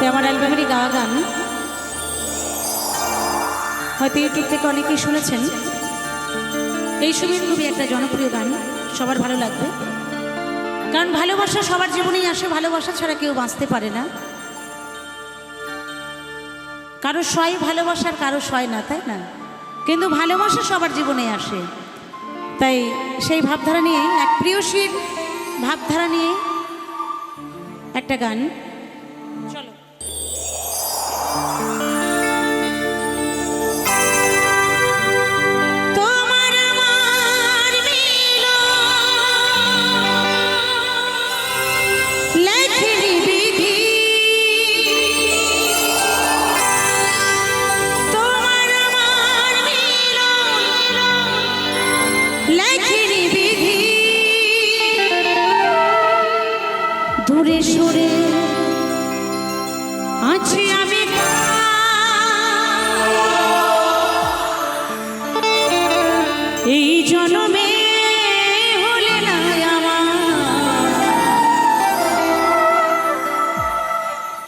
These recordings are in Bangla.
সে আমার অ্যালবামেরই গাওয়া গান। হয়তো ইউটিউব থেকে অনেকেই শুনেছেন। এই সময় খুবই একটা জনপ্রিয় গান, সবার ভালো লাগবে। কারণ ভালোবাসা সবার জীবনেই আসে, ভালোবাসা ছাড়া কেউ বাঁচতে পারে না। কারও সয় ভালোবাসার কারও সয় না, তাই না? কিন্তু ভালোবাসা সবার জীবনে আসে। তাই সেই ভাবধারা নিয়ে, এক প্রিয়শীর ভাবধারা নিয়ে একটা গান।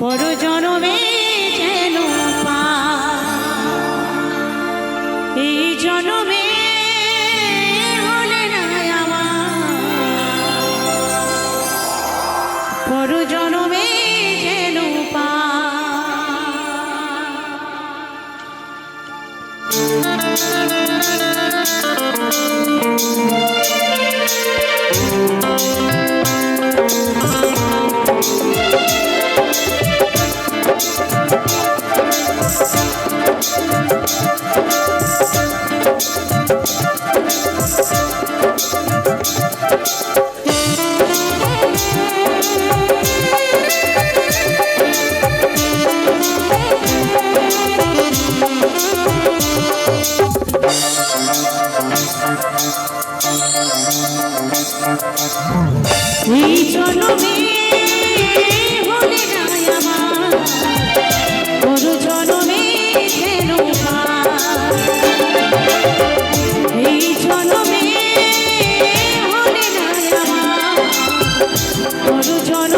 পরজন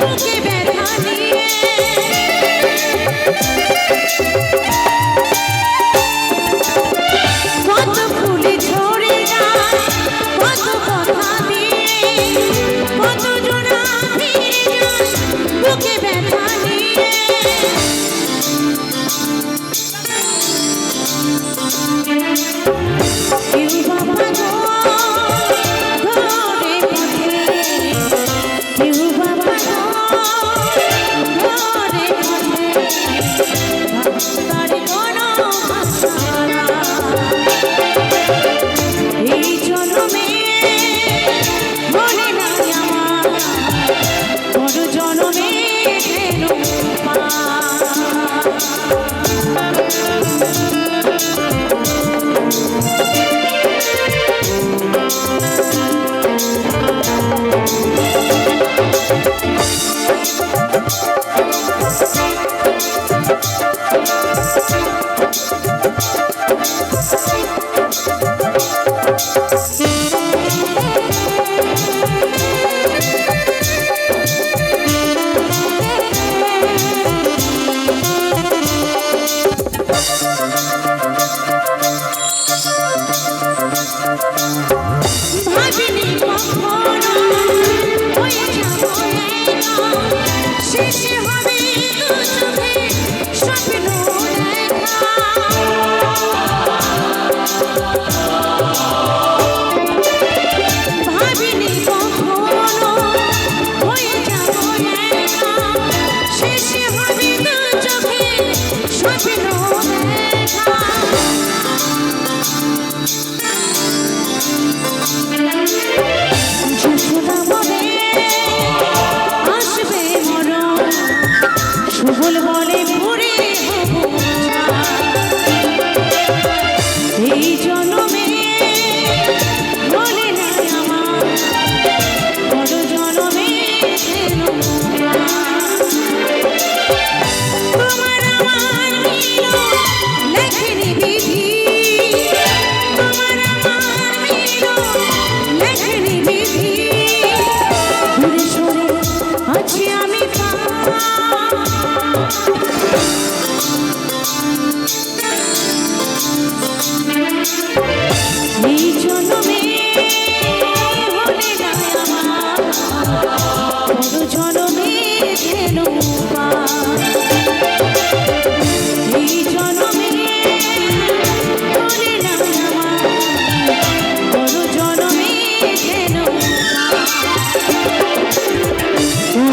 বুকে ব্যথা Oh, Don't hang on?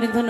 Corinto